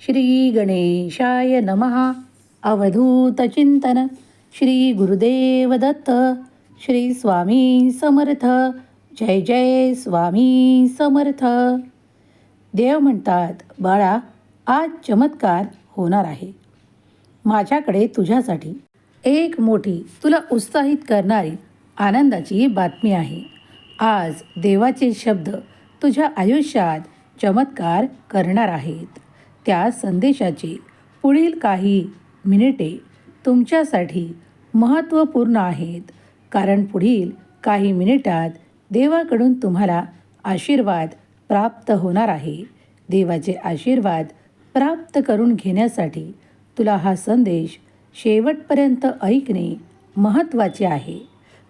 श्री गणेशाय नमः अवधूतचिंतन श्री गुरुदेव दत्त. श्री स्वामी समर्थ. जय जय स्वामी समर्थ. देव म्हणतात बाळा आज चमत्कार होणार आहे. माझ्याकडे तुझ्यासाठी एक मोठी तुला उत्साहित करणारी आनंदाची बातमी आहे. आज देवाचे शब्द तुझ्या आयुष्यात चमत्कार करणार आहेत. त्या संदेशाची पुढील काही मिनिटे तुमच्यासाठी महत्त्वपूर्ण आहेत. कारण पुढील काही मिनिटात देवाकडून तुम्हाला आशीर्वाद प्राप्त होणार आहे. देवाचे आशीर्वाद प्राप्त करून घेण्यासाठी तुला हा संदेश शेवटपर्यंत ऐकणे महत्त्वाचे आहे.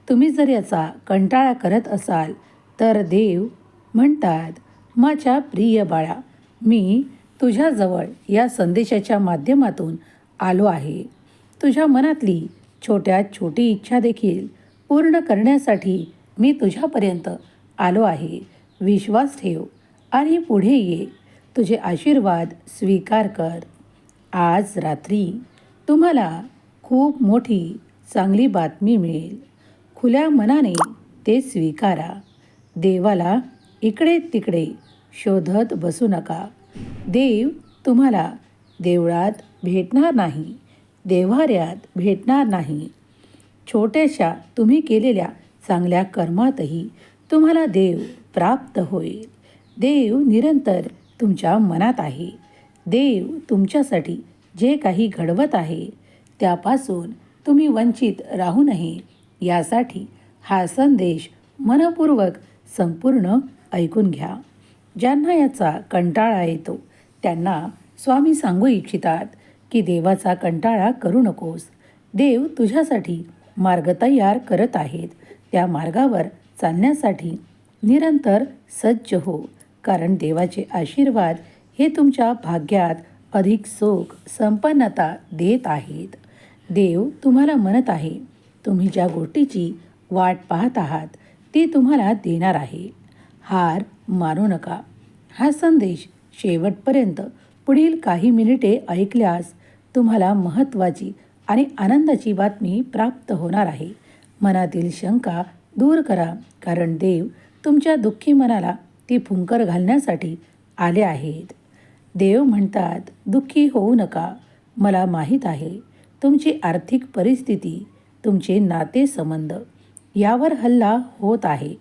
तुम्ही जर याचा कंटाळा करत असाल तर देव म्हणतात माझ्या प्रिय बाळा मी तुझ्याजवळ या संदेशाच्या माध्यमातून आलो आहे. तुझ्या मनातली छोट्यात छोटी इच्छा देखील पूर्ण करण्यासाठी मी तुझ्यापर्यंत आलो आहे. विश्वास ठेव आणि पुढे ये. तुझे आशीर्वाद स्वीकार कर. आज रात्री तुम्हाला खूप मोठी चांगली बातमी मिळेल. खुल्या मनाने ते स्वीकारा. देवाला इकडे तिकडे शोधत बसू नका. देव तुम्हाला देवळात भेटणार नाही देव्हाऱ्यात भेटणार नाही. छोट्याशा तुम्ही केलेल्या चांगल्या कर्मातही तुम्हाला देव प्राप्त होईल. देव निरंतर तुमच्या मनात आहे. देव तुमच्यासाठी जे काही घडवत आहे त्यापासून तुम्ही वंचित राहू नये. यासाठी हा संदेश मनपूर्वक संपूर्ण ऐकून घ्या. ज्यांना याचा कंटाळा येतो त्यांना स्वामी सांगू इच्छितात की देवाचा कंटाळा करू नकोस. देव तुझ्यासाठी मार्ग तयार करत आहेत. त्या मार्गावर चालण्यासाठी निरंतर सज्ज हो कारण देवाचे आशीर्वाद हे तुमच्या भाग्यात अधिक सुख संपन्नता देत आहेत. देव तुम्हाला म्हणत आहे तुम्ही ज्या गोष्टीची वाट पाहत आहात ती तुम्हाला देणार आहे. हार मानू नका. हा संदेश शेवटपर्यंत पुढील काही मिनिटे ऐकल्यास तुम्हाला महत्त्वाची आणि आनंदाची बातमी प्राप्त होणार आहे. मनातील शंका दूर करा कारण देव तुमच्या दुःखी मनाला ती फुंकर घालण्यासाठी आले आहेत. देव म्हणतात दुःखी होऊ नका. मला माहीत आहे तुमची आर्थिक परिस्थिती तुमचे नातेसंबंध यावर हल्ला होत आहे.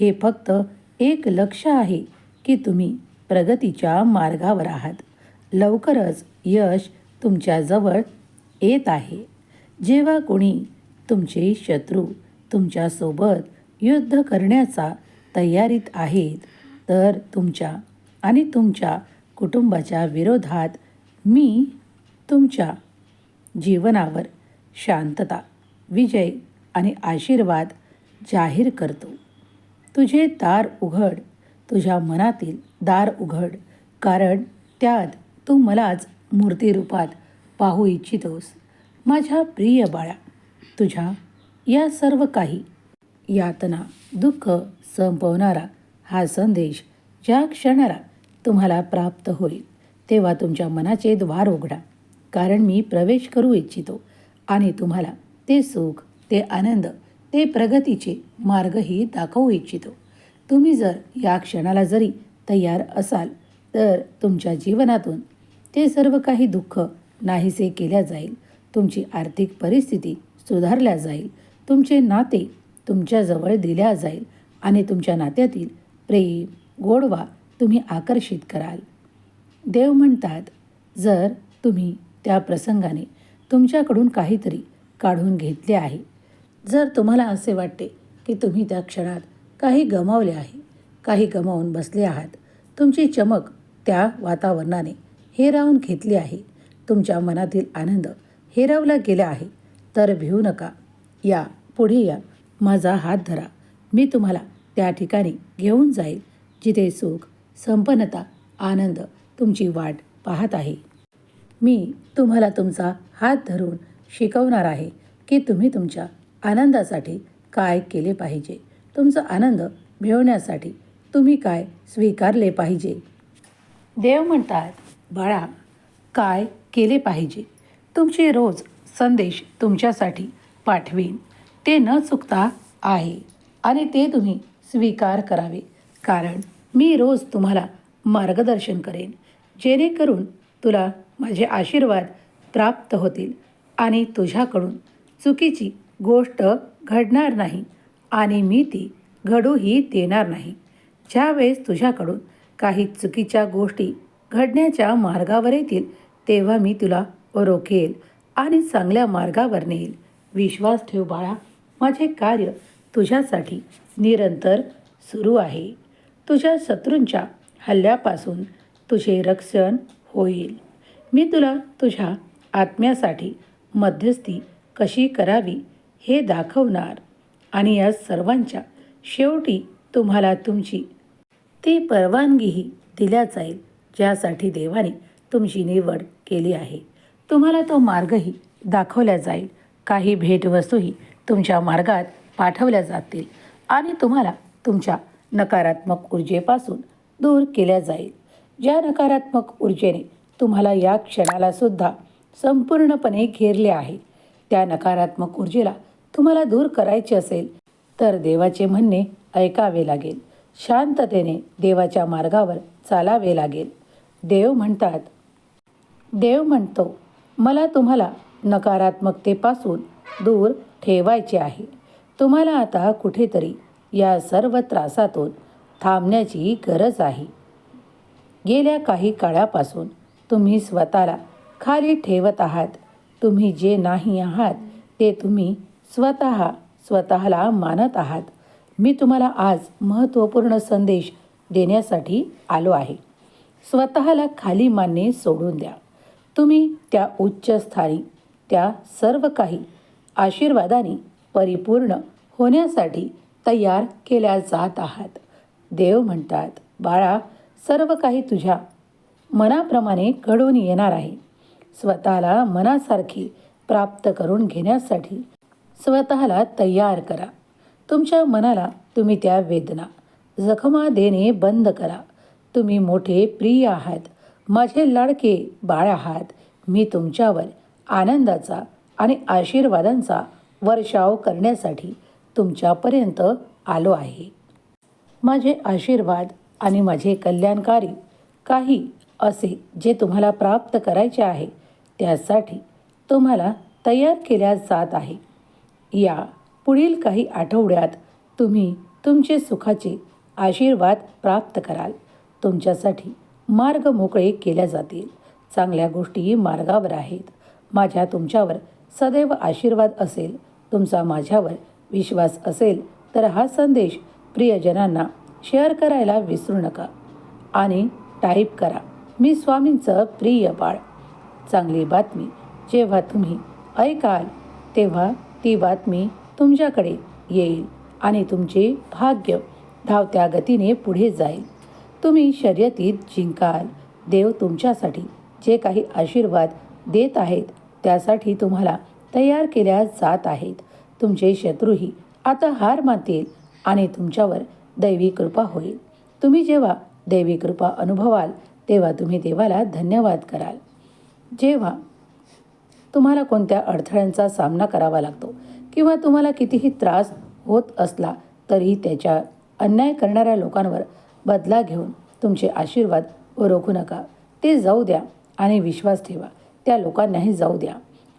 हे फक्त एक लक्ष आहे की तुम्ही प्रगतीच्या मार्गावर आहात. लवकरच यश तुमच्याजवळ येत आहे. जेव्हा कोणी तुमचे शत्रू तुमच्यासोबत युद्ध करण्याचा तयारीत आहेत तर तुमच्या आणि तुमच्या कुटुंबाच्या विरोधात मी तुमच्या जीवनावर शांतता विजय आणि आशीर्वाद जाहीर करतो. तुझे दार उघड तुझ्या मनातील दार उघड कारण त्यात तू मलाच मूर्तिरूपात पाहू इच्छितोस. माझ्या प्रिय बाळा तुझ्या या सर्व काही यातना दुःख संपवणारा हा संदेश ज्या क्षणाला तुम्हाला प्राप्त होईल तेव्हा तुमच्या मनाचे द्वार उघडा कारण मी प्रवेश करू इच्छितो आणि तुम्हाला ते सुख ते आनंद ते प्रगतीचे मार्गही दाखवू इच्छितो. तुम्ही जर या क्षणाला जरी तयार असाल तर तुमच्या जीवनातून ते सर्व काही दुःख नाहीसे केल्या जाईल. तुमची आर्थिक परिस्थिती सुधारल्या जाईल. तुमचे नाते तुमच्याजवळ दिल्या जाईल आणि तुमच्या नात्यातील प्रेम गोडवा तुम्ही आकर्षित कराल. देव म्हणतात जर तुम्ही त्या प्रसंगाने तुमच्याकडून काहीतरी काढून घेतले आहे जर तुम्हाला असे वाटते की तुम्ही त्या क्षणात काही गमावले आहे. काही गमावून बसले आहात. तुमची चमक त्या वातावरणाने हेरावून घेतली आहे. तुमच्या मनातील आनंद हेरावला गेला आहे. तर भिवू नका. या पुढे या. माझा हात धरा. मी तुम्हाला त्या ठिकाणी घेऊन जाईल जिथे सुख संपन्नता आनंद तुमची वाट पाहत आहे. मी तुम्हाला तुमचा हात धरून शिकवणार आहे की तुम्ही तुमच्या आनंदासाठी काय केले पाहिजे. तुमचा आनंद मिळवण्यासाठी तुम्ही काय स्वीकारले पाहिजे? देव म्हणतात बाळा काय केले पाहिजे? तुमचे रोज संदेश तुमच्यासाठी पाठवीन. ते न चुकता आहे आणि ते तुम्ही स्वीकार करावे. कारण मी रोज तुम्हाला मार्गदर्शन करेन. जेणेकरून तुला माझे आशीर्वाद प्राप्त होतील आणि तुझ्याकडून चुकीची गोष्ट घडणार नाही. आणि मी ती घडूही देणार नाही. ज्यावेळेस तुझ्याकडून काही चुकीच्या गोष्टी घडण्याच्या मार्गावर येतील तेव्हा मी तुला रोखेल आणि चांगल्या मार्गावर नेईल. विश्वास ठेव बाळा माझे कार्य तुझ्यासाठी निरंतर सुरू आहे. तुझ्या शत्रूंच्या हल्ल्यापासून तुझे रक्षण होईल. मी तुला तुझ्या आत्म्यासाठी मध्यस्थी कशी करावी हे दाखवणार. आणि या सर्वांच्या शेवटी तुम्हाला तुमची ती परवानगीही दिल्या जाईल ज्यासाठी देवाने तुमची निवड केली आहे. तुम्हाला तो मार्गही दाखवला जाईल. काही भेटवस्तूही तुमच्या मार्गात पाठवल्या जातील आणि तुम्हाला तुमच्या नकारात्मक ऊर्जेपासून दूर केल्या जाईल. ज्या नकारात्मक ऊर्जेने तुम्हाला या क्षणालासुद्धा संपूर्णपणे घेरले आहे त्या नकारात्मक ऊर्जेला तुम्हाला दूर करायची असेल तर देवाचे म्हणणे ऐकावे लागेल. शांततेने देवाच्या मार्गावर चालावे लागेल. देव म्हणतात देव म्हणतो मला तुम्हाला नकारात्मकतेपासून दूर ठेवायचे आहे. तुम्हाला आता कुठेतरी या सर्व त्रासातून थांबण्याची गरज आहे. गेल्या काही काळापासून तुम्ही स्वतःला खाली ठेवत आहात. तुम्ही जे नाही आहात ते तुम्ही स्वतः स्वतःला मानत आहात. मी तुम्हाला आज महत्त्वपूर्ण संदेश देण्यासाठी आलो आहे. स्वतःला खाली मानणे सोडून द्या. तुम्ही त्या उच्च स्थानी त्या सर्व काही आशीर्वादाने परिपूर्ण होण्यासाठी तयार केल्या जात आहात. देव म्हणतात बाळा सर्व काही तुझ्या मनाप्रमाणे घडून येणार आहे. स्वतःला मनासारखी प्राप्त करून घेण्यासाठी स्वतःला तयार करा. तुमच्या मनाला तुम्ही त्या वेदना जखमा देणे बंद करा. तुम्ही मोठे प्रिय आहात. माझे लाडके बाळ आहात. मी तुमच्यावर आनंदाचा आणि आशीर्वादांचा वर्षाव करण्यासाठी तुमच्यापर्यंत आलो आहे. माझे आशीर्वाद आणि माझे कल्याणकारी काही असे जे तुम्हाला प्राप्त करायचे आहे त्यासाठी तुम्हाला तयार केल्या जात आहे. या पुढील काही आठवड्यात तुम्ही तुमचे सुखाचे आशीर्वाद प्राप्त कराल. तुमच्यासाठी मार्ग मोकळे केल्या जातील. चांगल्या गोष्टी मार्गावर आहेत. माझ्या तुमच्यावर सदैव आशीर्वाद असेल. तुमचा माझ्यावर विश्वास असेल तर हा संदेश प्रियजनांना शेअर करायला विसरू नका आणि टाईप करा मी स्वामींचं प्रिय बाळ. चांगली बातमी जेव्हा तुम्ही ऐकाल तेव्हा ती बातमी तुमच्याकडे येईल आणि तुमचे भाग्य धावत्या गतीने पुढे जाईल. तुम्ही शर्यतीत जिंकाल. देव तुमच्यासाठी जे काही आशीर्वाद देत आहेत त्यासाठी तुम्हाला तयार केल्या जात आहेत. तुमचे शत्रूही आता हार मानतील आणि तुमच्यावर दैवी कृपा होईल. तुम्ही जेव्हा दैवी कृपा अनुभवाल तेव्हा तुम्ही देवाला धन्यवाद कराल. जेव्हा तुम्हाला कोणत्या अडथळ्यांचा सामना करावा लागतो किंवा तुम्हाला कितीही त्रास होत असला तरीही त्याच्या अन्याय करणाऱ्या लोकांवर बदला घेऊन तुमचे आशीर्वाद रोखू नका. ते जाऊ द्या आणि विश्वास ठेवा. त्या लोकांनाही जाऊ द्या.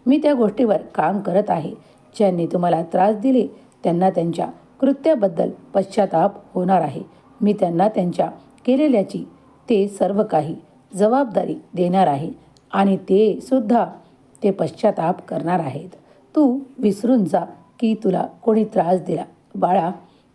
मी त्या गोष्टीवर काम करत आहे. ज्यांनी तुम्हाला त्रास दिले त्यांना त्यांच्या कृत्याबद्दल पश्चाताप होणार आहे. मी त्यांना त्यांच्या केलेल्याची ते सर्व काही जबाबदारी देणार आहे आणि ते सुद्धा ते पश्चाताप करणार आहेत. तू विसरून जा की तुला कोणी त्रास दिला. बाळा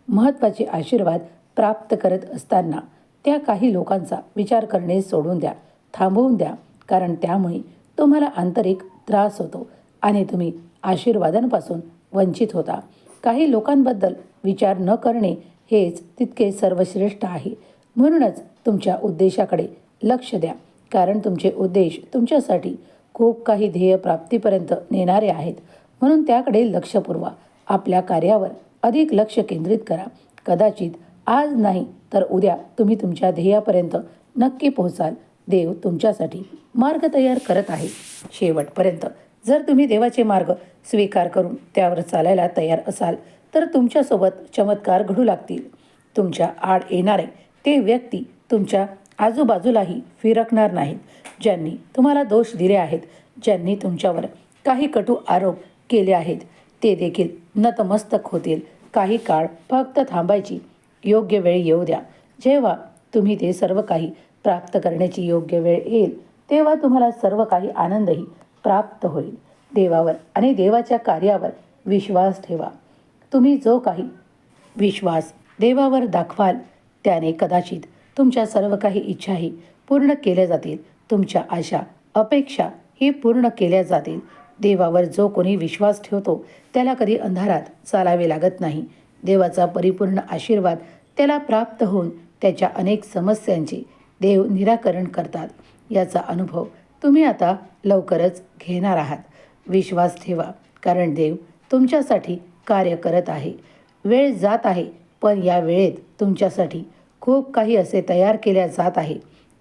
महत्त्वाचे आशीर्वाद प्राप्त करत असताना त्या काही लोकांचा विचार करणे सोडून द्या थांबवून द्या. कारण त्यामुळे तुम्हाला आंतरिक त्रास होतो आणि तुम्ही आशीर्वादांपासून वंचित होता. काही लोकांबद्दल विचार न करणे हेच तितके सर्वश्रेष्ठ आहे. म्हणूनच तुमच्या उद्देशाकडे लक्ष द्या. कारण तुमचे उद्देश तुमच्यासाठी खूप काही ध्येय प्राप्तीपर्यंत नेणारे आहेत. म्हणून त्याकडे लक्ष पुरवा. आपल्या कार्यावर अधिक लक्ष केंद्रित करा. कदाचित आज नाही तर उद्या तुम्ही तुमच्या ध्येयापर्यंत नक्की पोहोचाल. देव तुमच्यासाठी मार्ग तयार करत आहे. शेवटपर्यंत जर तुम्ही देवाचे मार्ग स्वीकार करून त्यावर चालायला तयार असाल तर तुमच्यासोबत चमत्कार घडू लागतील. तुमच्या आड येणारे ते व्यक्ती तुमच्या आजूबाजूलाही फिरकणार नाहीत. ज्यांनी तुम्हाला दोष दिले आहेत ज्यांनी तुमच्यावर काही कटू आरोप केले आहेत ते देखील नतमस्तक होतील. काही काळ फक्त थांबायची योग्य वेळ येऊ द्या. जेव्हा तुम्ही ते सर्व काही प्राप्त करण्याची योग्य वेळ येईल तेव्हा तुम्हाला सर्व काही आनंदही प्राप्त होईल. देवावर आणि देवाच्या कार्यावर विश्वास ठेवा. तुम्ही जो काही विश्वास देवावर दाखवाल त्याने कदाचित तुमच्या सर्व काही इच्छाही पूर्ण केल्या जातील. तुमच्या आशा अपेक्षा ही पूर्ण केल्या जातील. देवावर जो कोणी विश्वास ठेवतो त्याला कधी अंधारात चालावे लागत नाही. देवाचा परिपूर्ण आशीर्वाद त्याला प्राप्त होऊन त्याच्या अनेक समस्यांचे देव निराकरण करतात. याचा अनुभव तुम्ही आता लवकरच घेणार आहात. विश्वास ठेवा कारण देव तुमच्यासाठी कार्य करत आहे. वेळ जात आहे पण या वेळेत तुमच्यासाठी खूप काही असे तयार केल्या जात आहे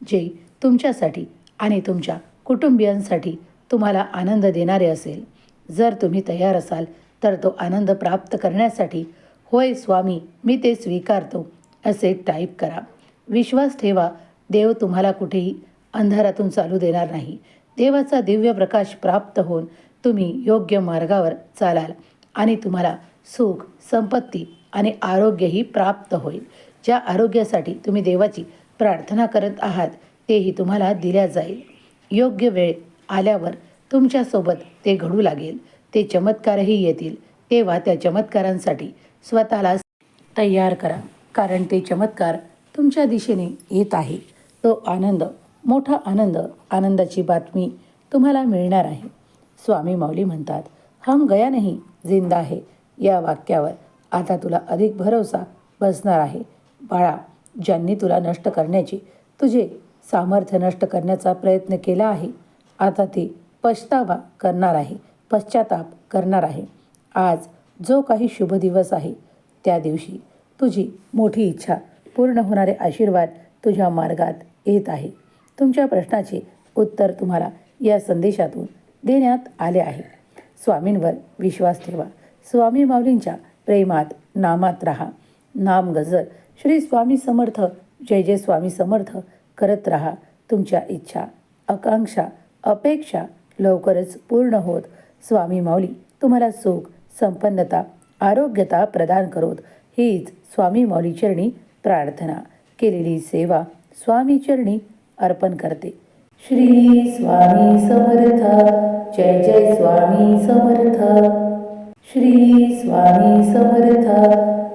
जे तुमच्यासाठी आणि तुमच्या कुटुंबियांसाठी तुम्हाला आनंद देणारे असेल. जर तुम्ही तयार असाल तर तो आनंद प्राप्त करण्यासाठी होय स्वामी मी ते स्वीकारतो असे टाईप करा. विश्वास ठेवा देव तुम्हाला कुठेही अंधारातून चालू देणार नाही. देवाचा दिव्य प्रकाश प्राप्त होऊन तुम्ही योग्य मार्गावर चालाल आणि तुम्हाला सुख संपत्ती आणि आरोग्यही प्राप्त होईल. ज्या आरोग्यासाठी तुम्ही देवाची प्रार्थना करत आहात तेही तुम्हाला दिल्या जाईल. योग्य वेळ आल्यावर तुमच्यासोबत ते घडू लागेल. ते चमत्कारही येतील. तेव्हा त्या चमत्कारांसाठी स्वतःला तयार करा. कारण ते चमत्कार तुमच्या दिशेने येत आहे. तो आनंद मोठा आनंद आनंदाची बातमी तुम्हाला मिळणार आहे. स्वामी माऊली म्हणतात हम गया नाही जिंदा आहे या वाक्यावर आता तुला अधिक भरोसा बसणार आहे. बाळा ज्यांनी तुला नष्ट करण्याची तुझे सामर्थ्य नष्ट करण्याचा प्रयत्न केला आहे आता ते पछतावा करणार आहे पश्चाताप करणार आहे. आज जो काही शुभ दिवस आहे त्या दिवशी तुझी मोठी इच्छा पूर्ण होणारे आशीर्वाद तुझ्या मार्गात येत आहे. तुमच्या प्रश्नाचे उत्तर तुम्हाला या संदेशातून देण्यात आले आहे. स्वामींवर विश्वास ठेवा. स्वामी माऊलींच्या प्रेमात नामात राहा. नाम गजर श्री स्वामी समर्थ. जय जय स्वामी समर्थ. करत राहा तुमच्या इच्छा आकांक्षा अपेक्षा लवकरच पूर्ण होत. स्वामी माऊली तुम्हाला सुख संपन्नता आरोग्यता प्रदान करोत. हीच स्वामी माऊली चरणी प्रार्थना. केलेली सेवा स्वामी चरणी अर्पण करते. श्री स्वामी समर्थ. जय जय स्वामी समर्थ. श्री स्वामी समर्थ.